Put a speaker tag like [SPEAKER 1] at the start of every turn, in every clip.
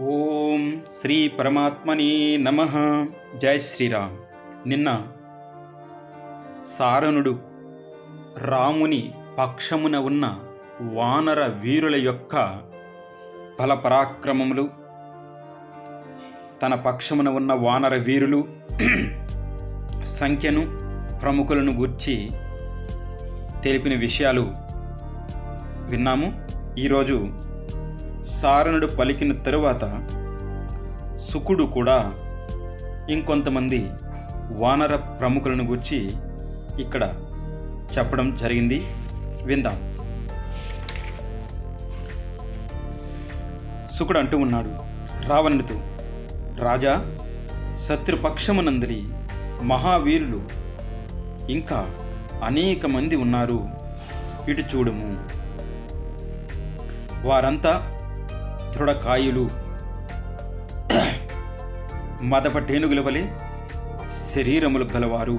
[SPEAKER 1] ఓం శ్రీ పరమాత్మని నమ. జై శ్రీరామ్. నిన్న సారణుడు రాముని పక్షమున ఉన్న వానర వీరుల యొక్క బలపరాక్రమములు తన పక్షమున ఉన్న వానర వీరులు సంఖ్యను ప్రముఖులను గూర్చి తెలిపిన విషయాలు విన్నాము. ఈరోజు సారణుడు పలికిన తరువాత సుకుడు కూడా ఇంకొంతమంది వానర ప్రముఖులను గురించి ఇక్కడ చెప్పడం జరిగింది. విందాం. సుకుడు అంటూ ఉన్నాడు రావణుడితో రాజా శత్రుపక్షమునందరి మహావీరులు ఇంకా అనేక మంది ఉన్నారు. ఇటు చూడుము. వారంతా దృఢకాయులు మదపటేనుగుల వలె శరీరములు గలవారు.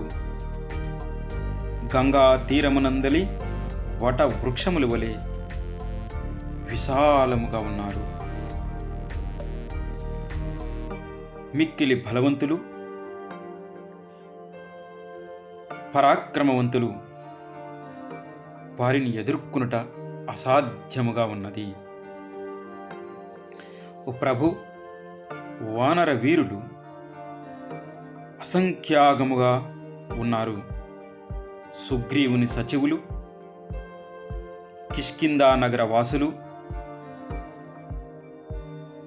[SPEAKER 1] గంగా తీరమునందలి వట వృక్షములు వలె విశాలముగా ఉన్నారు. మిక్కిలి బలవంతులు పరాక్రమవంతులు వారిని ఎదుర్కొనుట అసాధ్యముగా ఉన్నది. ఓ ప్రభు వానర వీరులు అసంఖ్యాగముగా ఉన్నారు. సుగ్రీవుని సచివులు కిష్కిందా నగర వాసులు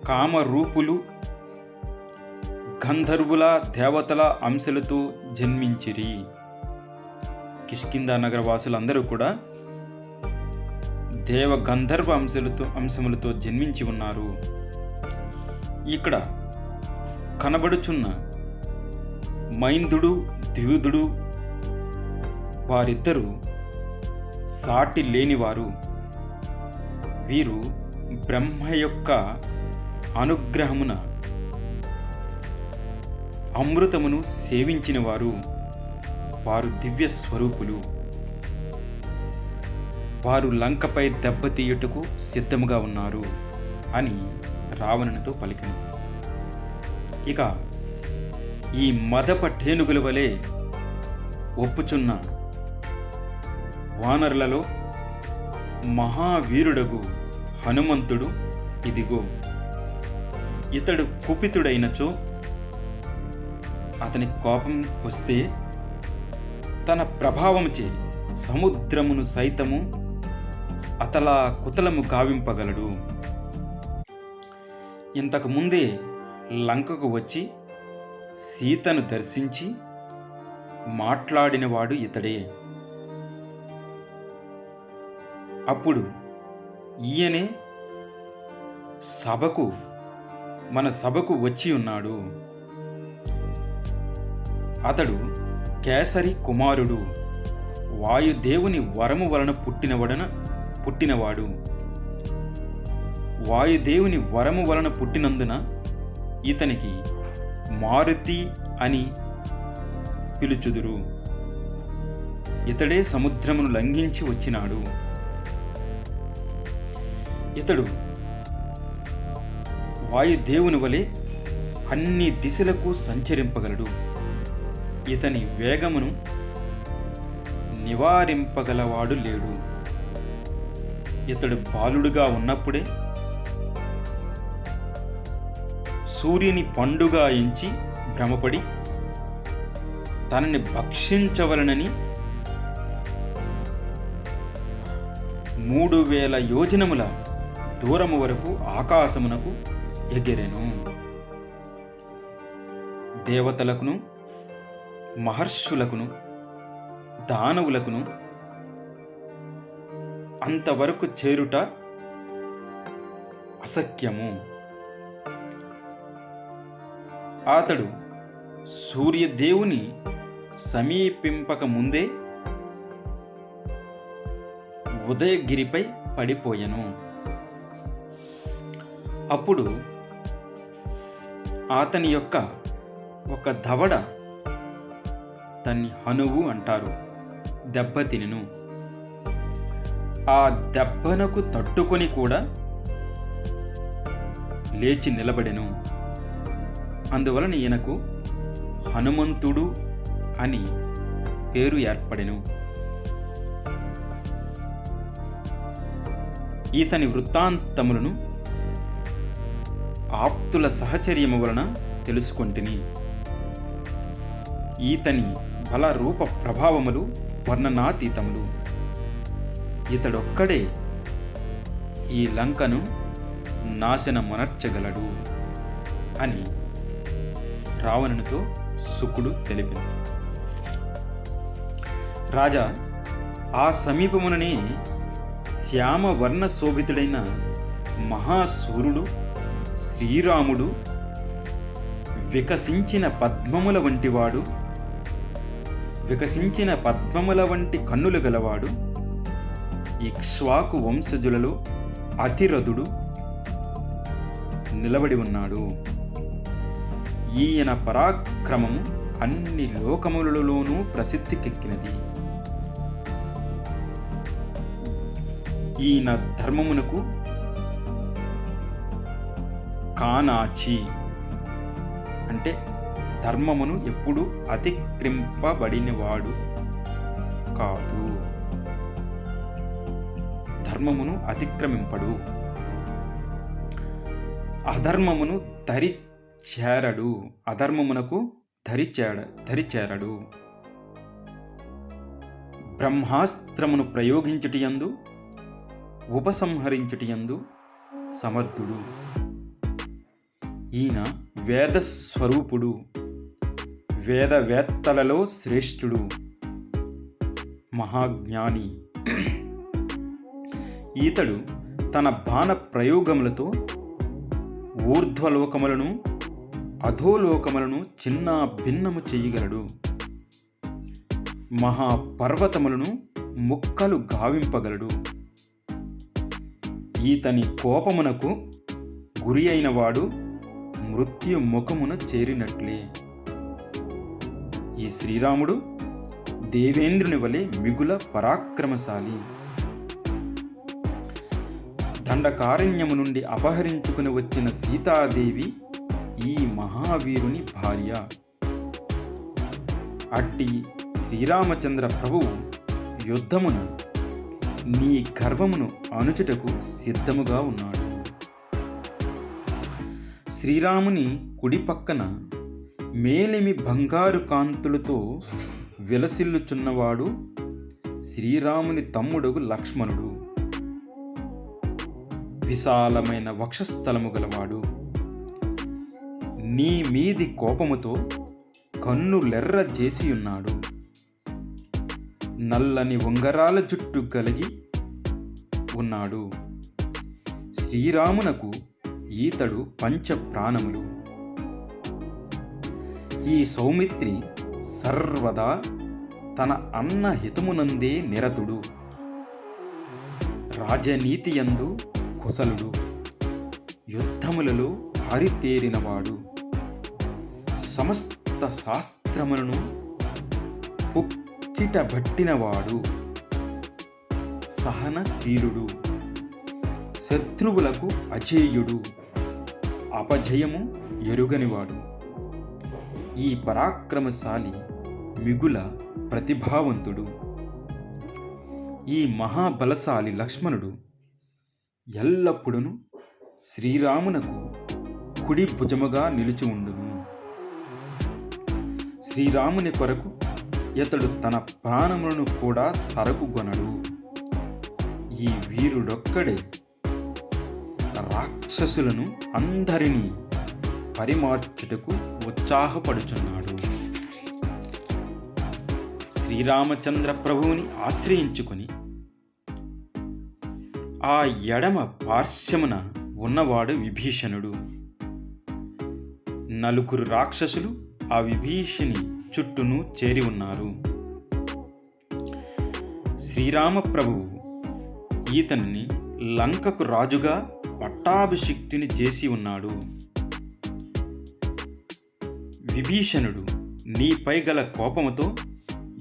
[SPEAKER 1] కామరూపులు గంధర్వుల దేవతల అంశలతో జన్మించిరి. కిష్కిందా నగర వాసులందరూ కూడా దేవ గంధర్వ అంశలతో అంశములతో జన్మించి ఉన్నారు. ఇక్కడ కనబడుచున్న మైందుడు ద్యూదుడు వారిద్దరూ సాటి లేనివారు. వీరు బ్రహ్మ యొక్క అనుగ్రహమున అమృతమును సేవించిన వారు వారు దివ్య స్వరూపులు. వారు లంకపై దెబ్బతీయుటకు సిద్ధముగా ఉన్నారు అని రావణునితో పలికింది ఇక ఈ మదప టేనుగుల వలె ఒప్పుచున్న వానరులలో మహావీరుడగు హనుమంతుడు ఇదిగో ఇతడు కుపితుడైనచో అతని కోపం వస్తే తన ప్రభావముచే సముద్రమును సైతము అతలా కుతలము గావింపగలడు. ఇంతకుముందే లంకకు వచ్చి సీతను దర్శించి మాట్లాడినవాడు ఇతడే. అప్పుడు ఈయనే సభకు మన సభకు వచ్చి ఉన్నాడు. అతడు కేసరి కుమారుడు వాయుదేవుని వరము వలన పుట్టినవడన పుట్టినవాడు. వాయుదేవుని వరము వలన పుట్టినందున ఇతనికి మారుతి అని పిలుచుదురు. ఇతడే సముద్రమును లంఘించి వచ్చినాడు. ఇతడు వాయుదేవుని వలె అన్ని దిశలకు సంచరింపగలడు. ఇతని వేగమును నివారింపగలవాడు లేడు. ఇతడు బాలుడుగా ఉన్నప్పుడే సూర్యుని పండుగ ఎంచి భ్రమపడి తనని భక్షించవలనని మూడు వేల యోజనముల దూరము వరకు ఆకాశమునకు ఎగిరెను. దేవతలకును మహర్షులకును దానవులకును అంతవరకు చేరుట అసఖ్యము. అతడు సూర్యదేవుని సమీపింపక ముందే ఉదయగిరిపై పడిపోయెను. అప్పుడు అతని యొక్క ఒక దవడ తన్ని హనువు అంటారు దెబ్బతినెను. ఆ దెబ్బనకు తట్టుకొని కూడా లేచి నిలబడెను. అందువలన ఈయనకు హనుమంతుడు అని పేరు ఏర్పడెను. ఈతని వృత్తాంతములను ఆప్తుల సహచర్యము వలన తెలుసుకొంటిని. ఈతని బల రూప ప్రభావములు వర్ణనాతీతములు. ఇతడొక్కడే ఈ లంకను నాశనమునర్చగలడు అని రావణునితో శుకుడు తెలిపింది. రాజా ఆ సమీపముననే శ్యామవర్ణ శోభితుడైన మహాసూరుడు శ్రీరాముడు వికసించిన పద్మముల వంటివాడు వికసించిన పద్మముల వంటి కన్నులు గలవాడు ఇక్ష్వాకు వంశజులలో అతిరథుడు నిలబడి ఉన్నాడు. ఈయన పరాక్రమము అన్ని లోకములలోనూ ప్రసిద్ధికెక్కినది. ఈయన ధర్మమునకు కానాచి అంటే ధర్మమును ఎప్పుడు అతిక్రింపబడినవాడు కాదు. ధర్మమును అతిక్రమింపడు. అధర్మమును తరి చేరడు అధర్మమునకు దరిచేడ ధరిచేరడు బ్రహ్మాస్త్రమును ప్రయోగించుటియందు ఉపసంహరించుటియందు సమర్థుడు. ఈయన వేదస్వరూపుడు వేదవేత్తలలో శ్రేష్ఠుడు మహాజ్ఞాని. ఈతడు తన బాణ ప్రయోగములతో ఊర్ధ్వలోకములను అధోలోకములను చిన్న భిన్నము చెయ్యగలడు. మహాపర్వతములను ముక్కలు గావింపగలడు. ఈతని కోపమునకు గురి అయినవాడు మృత్యు ముఖమున చేరినట్లే. ఈ శ్రీరాముడు దేవేంద్రుని వలె మిగుల పరాక్రమశాలి. దండకారణ్యము నుండి అపహరించుకుని వచ్చిన సీతాదేవి ఈ మహావీరుని భార్య. అట్టి శ్రీరామచంద్ర ప్రభువు యుద్ధమును నీ గర్వమును అణుచుటకు సిద్ధముగా ఉన్నాడు. శ్రీరాముని కుడి పక్కన మేలిమి బంగారు కాంతులతో విలసిల్లుచున్నవాడు శ్రీరాముని తమ్ముడు లక్ష్మణుడు. విశాలమైన వక్షస్థలము గలవాడు. నీ మీది కోపముతో కన్నులెర్ర చేసియున్నాడు. చేసి ఉన్నాడు నల్లని ఉంగరాల జుట్టు కలిగి ఉన్నాడు. శ్రీరామునకు ఈతడు పంచ ప్రాణములు. ఈ సౌమిత్రి సర్వదా తన అన్న హితమునందే నిరతుడు. రాజనీతియందు కుశలుడు. యుద్ధములలో హరితేరినవాడు. సమస్త శాస్త్రములను పుక్కిటబట్టినవాడు సహనశీలుడు శత్రువులకు అజేయుడు అపజయము ఎరుగనివాడు. ఈ పరాక్రమశాలి మిగుల ప్రతిభావంతుడు. ఈ మహాబలశాలి లక్ష్మణుడు ఎల్లప్పుడూ శ్రీరామునకు కుడి భుజముగా నిలిచి ఉండును శ్రీరాముని కొరకు ఇతడు తన ప్రాణములను కూడా సరకుగొనడు ఈ వీరుడొక్కడే రాక్షసులను అందరినీ పరిమార్చుటకు ఉత్సాహపడుచున్నాడు. శ్రీరామచంద్ర ప్రభువుని ఆశ్రయించుకొని ఆ ఎడమ పార్శ్వమున ఉన్నవాడు విభీషణుడు. నలుగురు రాక్షసులు ఆ విభీషణి చుట్టూను చేరి ఉన్నారు. శ్రీరామ ప్రభువు లంకకు రాజుగా పట్టాభిషిక్తిని చేసి ఉన్నాడు. విభీషణుడు నీపై గల కోపముతో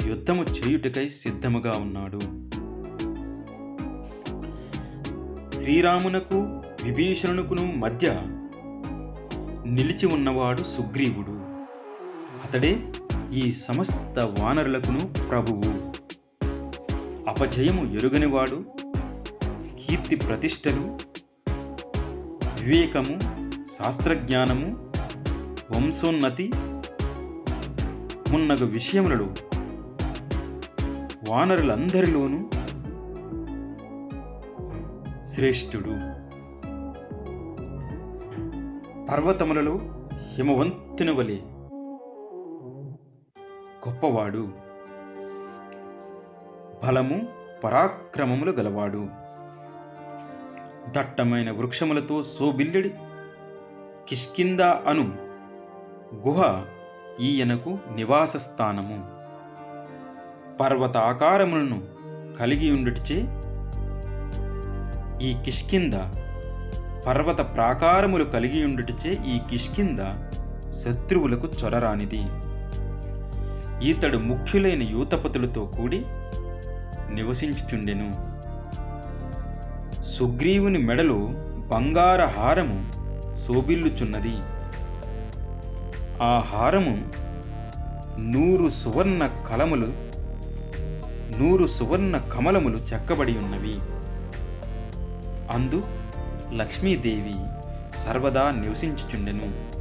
[SPEAKER 1] యుద్ధము చేయుటకై సిద్ధముగా ఉన్నాడు. శ్రీరామునకు విభీషణుకును మధ్య నిలిచి ఉన్నవాడు సుగ్రీవుడు. అతడే ఈ సమస్త వానరులకును ప్రభువు. అపజయము ఎరుగనివాడు కీర్తి ప్రతిష్టలు వివేకము శాస్త్రజ్ఞానము వంశోన్నతి మున్నగు విషయములలో వానరులందరిలోనూ శ్రేష్ఠుడు. పర్వతములలో హిమవంతుని వలె గొప్పవాడు. బలము పరాక్రమములు గలవాడు. దట్టమైన వృక్షములతో సోబిల్లెడి. కిష్కింద అను గుహ ఈయనకు నివాస స్థానము పర్వత ఆకారములను కలిగి ఉండుటిచే ఈ కిష్కింద పర్వత ప్రాకారములు కలిగి ఉండుటచే ఈ కిష్కింద శత్రువులకు చొరరానిది. ఈతడు ముఖ్యులైన యూతపతులతో కూడి నివసించుచుండెను. సుగ్రీవుని మెడలో బంగార హారము శోభిల్లుచున్నది. ఆ హారము నూరు సువర్ణ కలములు నూరు సువర్ణ కమలములు చెక్కబడి ఉన్నవి. అందు లక్ష్మీదేవి సర్వదా నివసించుచుండెను.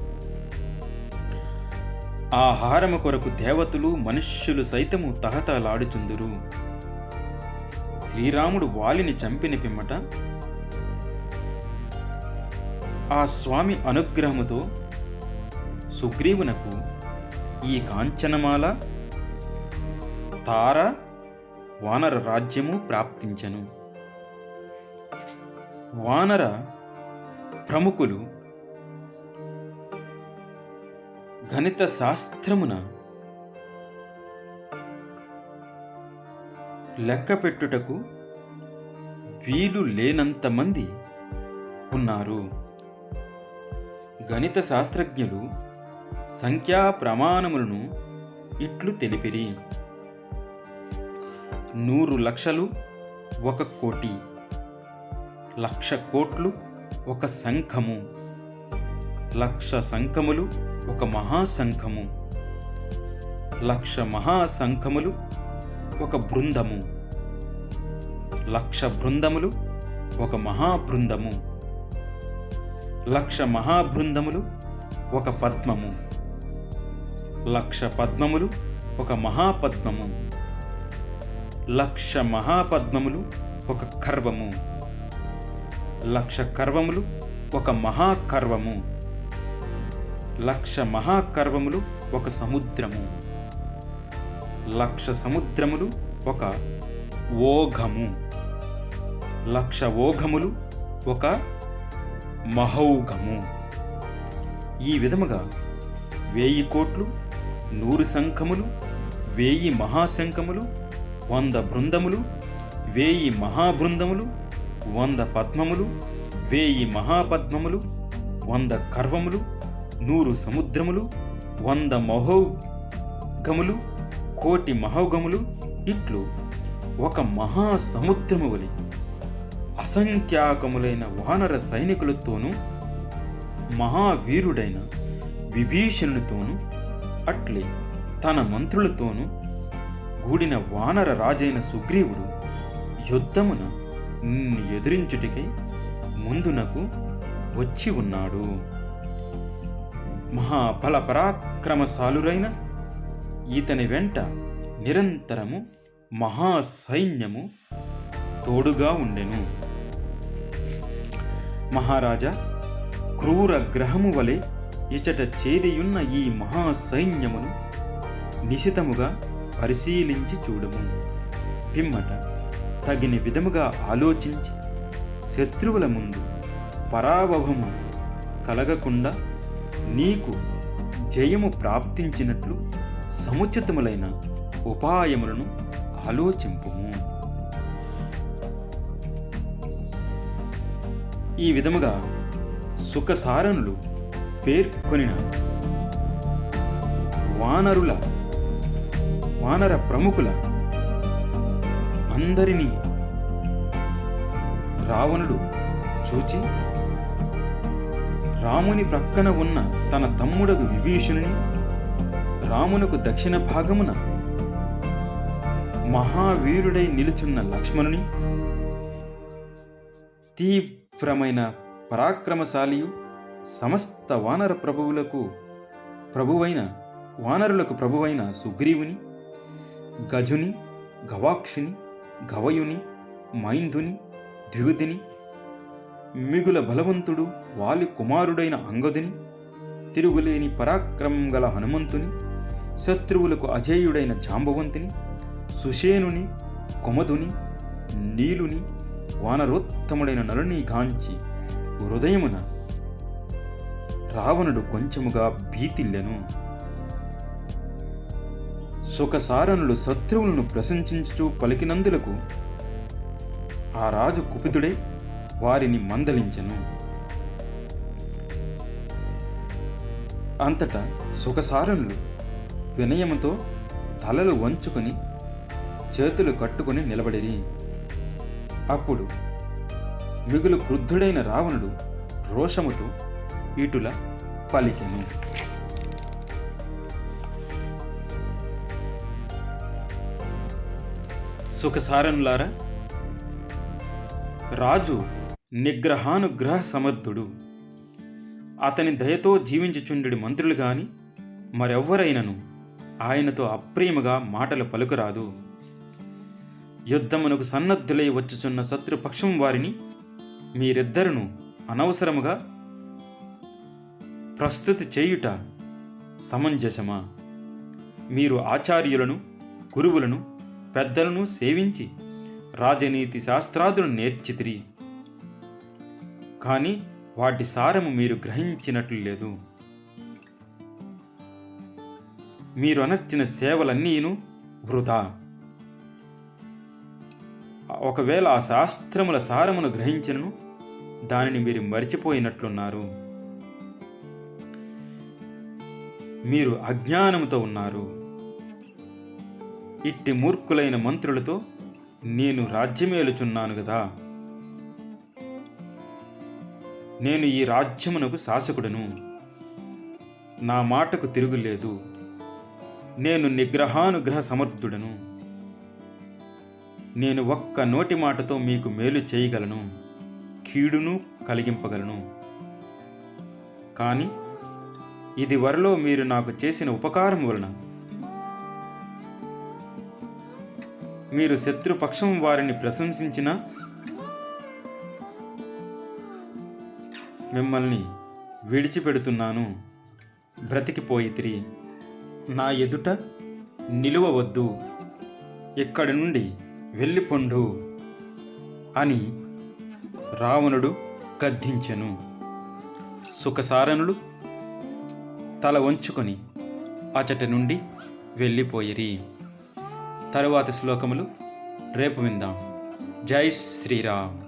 [SPEAKER 1] ఆహారము కొరకు దేవతలు మనుష్యులు సైతము తహతలాడుచుందురు శ్రీరాముడు వాలిని చంపిన పిమ్మట ఆ స్వామి అనుగ్రహముతో సుగ్రీవునకు ఈ కాంచనమాల తార వానర రాజ్యము ప్రాప్తించెను. వానర ప్రముఖులు గణిత శాస్త్రమున లెక్క పెట్టుటకు వీలు లేనంతమంది ఉన్నారు. గణిత శాస్త్రజ్ఞులు సంఖ్యా ప్రమాణములను ఇట్లు తెలిపిరి. నూరు లక్షలు ఒక కోటి లక్ష కోట్లు ఒక సంఖము లక్ష సంఖములు ఒక మహాసంఘము. లక్ష మహాసంఘములు ఒక బృందము. లక్ష బృందములు ఒక మహాబృందము. లక్ష మహాబృందములు ఒక పద్మము. లక్ష పద్మములు ఒక మహాపద్మము. లక్ష మహాపద్మములు ఒక కర్వము. లక్ష కర్వములు ఒక మహాకర్వము. లక్ష మహాకర్వములు ఒక సముద్రము. లక్ష సముద్రములు ఒక ఓఘము. లక్ష ఓఘములు ఒక మహౌఘము. ఈ విధముగా వేయి కోట్లు నూరు శంఖములు వేయి మహాశంఖములు వంద బృందములు వేయి మహాబృందములు వంద పద్మములు వేయి మహాపద్మములు వంద కర్వములు నూరు సముద్రములు వంద మహోగములు కోటి మహోగములు ఇట్లు ఒక మహాసముద్రము వలి. అసంఖ్యాకములైన వానర సైనికులతోనూ మహావీరుడైన విభీషణునితోనూ అట్లే తన మంత్రులతోనూ కూడిన వానర రాజైన సుగ్రీవుడు యుద్ధమున నిన్ను ఎదిరించుటికై ముందునకు వచ్చి ఉన్నాడు. మహాఫల పరాక్రమశాలురైన ఈతని వెంట నిరంతరము మహాసైన్యము తోడుగా ఉండెను. మహారాజా క్రూర గ్రహము వలె ఇచట చేరియున్న ఈ మహాసైన్యమును నిశితముగా పరిశీలించి చూడము. పిమ్మట తగిన విధముగా ఆలోచించి శత్రువుల ముందు పరాభవము కలగకుండా నీకు జయము ప్రాప్తించినట్లు సముచితములైన ఉపాయములను ఆలోచింపుము. ఈ విధముగా సుఖసారణులు పేర్కొనిన వానరుల వానర ప్రముఖుల అందరినీ రావణుడు చూచి రాముని ప్రక్కన ఉన్న తన తమ్ముడకు విభీషణుని రామునకు దక్షిణ భాగమున మహావీరుడై నిలుచున్న లక్ష్మణుని తీవ్రమైన పరాక్రమశాలియు సమస్త వానర ప్రభువులకు ప్రభువైన వానరులకు ప్రభువైన సుగ్రీవుని గజుని గవాక్షుని గవయుని మైంధుని ద్విగుతిని మిగుల బలవంతుడు వాలి కుమారుడైన అంగదుని తిరుగులేని పరాక్రమం గల హనుమంతుని శత్రువులకు అజేయుడైన జాంబవంతిని సుషేనుని కుమదుని నీలుని వానరోత్తముడైన నలుని గాంచి హృదయమున రావణుడు కొంచెముగా భీతిల్లెను. సుఖసారణులు శత్రువులను ప్రశంసించుచూ పలికినందులకు ఆ రాజు కుపితుడే వారిని మందలించెను. అంతటా సుఖసారణులు వినయముతో తలలు వంచుకొని చేతులు కట్టుకొని నిలబడిరి. అప్పుడు మిగులు క్రుద్ధుడైన రావణుడు రోషముతో ఇటుల పలికెను. సుఖసారనులారా రాజు నిగ్రహానుగ్రహ సమర్థుడు. అతని దయతో జీవించుచుండెడి మంత్రులు గాని మరెవ్వరైనను ఆయనతో అప్రేమగా మాటలు పలుకురాదు. యుద్ధమునకు సన్నద్ధులై వచ్చుచున్న శత్రుపక్షం వారిని మీరిద్దరును అనవసరముగా ప్రస్తుతి చేయుట సమంజసమా? మీరు ఆచార్యులను గురువులను పెద్దలను సేవించి రాజనీతి శాస్త్రాదులను నేర్చితిరి. కానీ వాటి సారము మీరు గ్రహించినట్లు లేదు. మీరు అనర్చిన సేవలన్నీను వృధా. ఒకవేళ ఆ శాస్త్రముల సారమును గ్రహించినను దానిని మీరు మరిచిపోయినట్లున్నారు. మీరు అజ్ఞానముతో ఉన్నారు. ఇట్టి మూర్ఖులైన మంత్రులతో నేను రాజ్యమేలుచున్నాను కదా నేను ఈ రాజ్యమునకు శాసకుడను. నా మాటకు తిరుగులేదు. నేను నిగ్రహానుగ్రహ సమర్థుడను. నేను ఒక్క నోటి మాటతో మీకు మేలు చేయగలను. కీడును కలిగింపగలను. కానీ ఇది వరలో మీరు నాకు చేసిన ఉపకారం వలన మీరు శత్రుపక్షం వారిని ప్రశంసించినా మిమ్మల్ని విడిచిపెడుతున్నాను. బ్రతికిపోయితిరి నా ఎదుట నిలువవద్దు. ఇక్కడి నుండి వెళ్ళిపొండు అని రావణుడు గద్దించెను. సుఖసారణుడు తల వంచుకొని అచటి నుండి వెళ్ళిపోయిరి. తరువాతి శ్లోకములు రేపు విందాం. జై శ్రీరామ్.